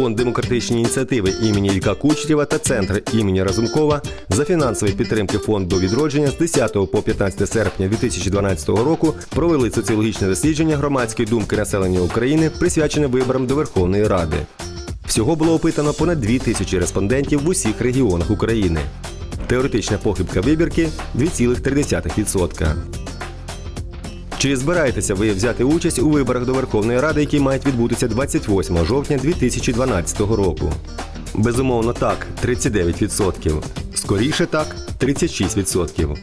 Фонд демократичні ініціативи імені Ілька Кучерєва та Центр імені Разумкова за фінансової підтримки фонду відродження з 10 по 15 серпня 2012 року провели соціологічне дослідження громадської думки населення України, присвячене виборам до Верховної Ради. Всього було опитано понад 2 тисячі респондентів в усіх регіонах України. Теоретична похибка вибірки 2,3%. Чи збираєтеся ви взяти участь у виборах до Верховної Ради, які мають відбутися 28 жовтня 2012 року? Безумовно, так 39%. Скоріше так 36%.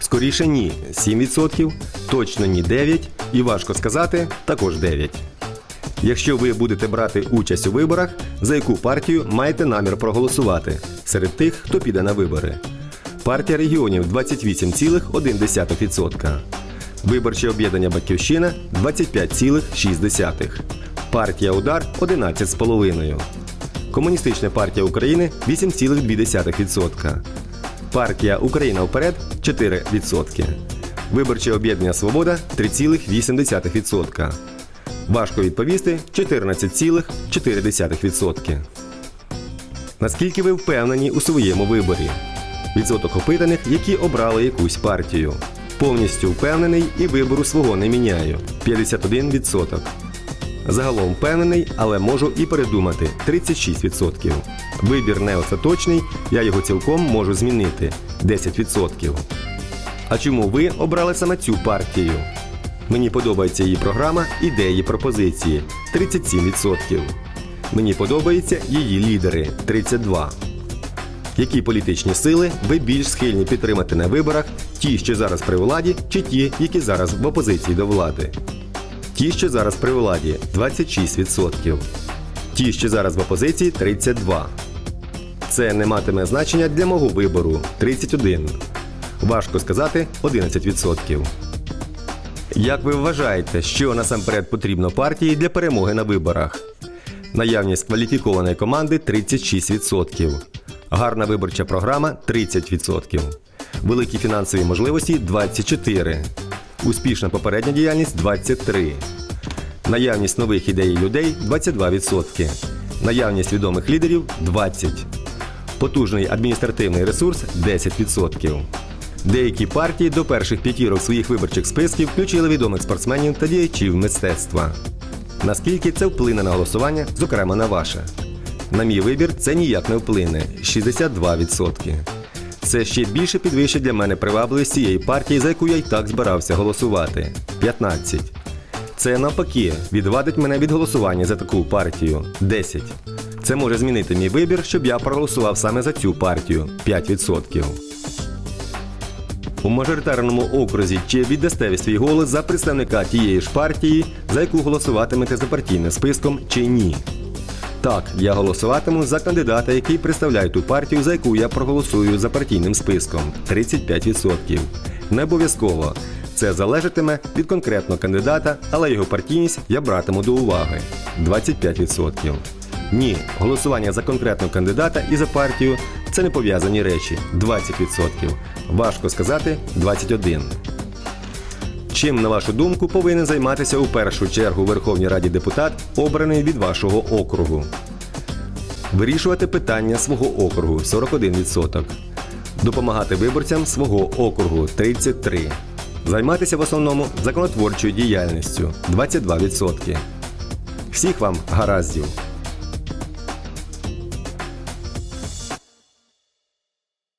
Скоріше ні 7%. Точно ні 9%. І важко сказати також 9%. Якщо ви будете брати участь у виборах, за яку партію маєте намір проголосувати серед тих, хто піде на вибори. Партія регіонів 28,1%. Виборче об'єднання Батьківщина 25,6%. Партія Удар 11,5%. Комуністична партія України 8,2%. Партія Україна вперед 4%. Виборче об'єднання Свобода 3,8%. Важко відповісти 14,4%. Наскільки ви впевнені у своєму виборі? Відсоток опитаних, які обрали якусь партію. Повністю впевнений і вибору свого не міняю 51%. Загалом впевнений, але можу і передумати 36%. Вибір не остаточний, я його цілком можу змінити 10%. А чому ви обрали саме цю партію? Мені подобається її програма, ідеї, пропозиції 37%. Мені подобаються її лідери 32%. Які політичні сили ви більш схильні підтримати на виборах, ті, що зараз при владі, чи ті, які зараз в опозиції до влади? Ті, що зараз при владі 26%. Ті, що зараз в опозиції 32%. Це не матиме значення для мого вибору 31%. Важко сказати 11%. Як ви вважаєте, що насамперед потрібно партії для перемоги на виборах? Наявність кваліфікованої команди 36%. Гарна виборча програма 30%. Великі фінансові можливості 24%. Успішна попередня діяльність 23%. Наявність нових ідей людей 22%. Наявність відомих лідерів 20%. Потужний адміністративний ресурс 10%. Деякі партії до перших п'ятірок своїх виборчих списків включили відомих спортсменів та діячів мистецтва. Наскільки це вплине на голосування, зокрема на ваше? На мій вибір це ніяк не вплине 62%. Це ще більше підвищить для мене привабливість цієї партії, за яку я й так збирався голосувати 15. Це навпаки відвадить мене від голосування за таку партію 10. Це може змінити мій вибір, щоб я проголосував саме за цю партію 5%. У мажоритарному окрузі чи віддасте ви свій голос за представника тієї ж партії, за яку голосуватимете за партійним списком чи ні. Так, я голосуватиму за кандидата, який представляє ту партію, за яку я проголосую за партійним списком 35%. Не обов'язково. Це залежатиме від конкретного кандидата, але його партійність я братиму до уваги 25%. Ні, голосування за конкретного кандидата і за партію це не пов'язані речі 20%. Важко сказати 21%. Чим, на вашу думку, повинен займатися у першу чергу Верховній Раді депутат, обраний від вашого округу? Вирішувати питання свого округу 41%. Допомагати виборцям свого округу 33%. Займатися в основному законотворчою діяльністю 22%. Всіх вам гараздів!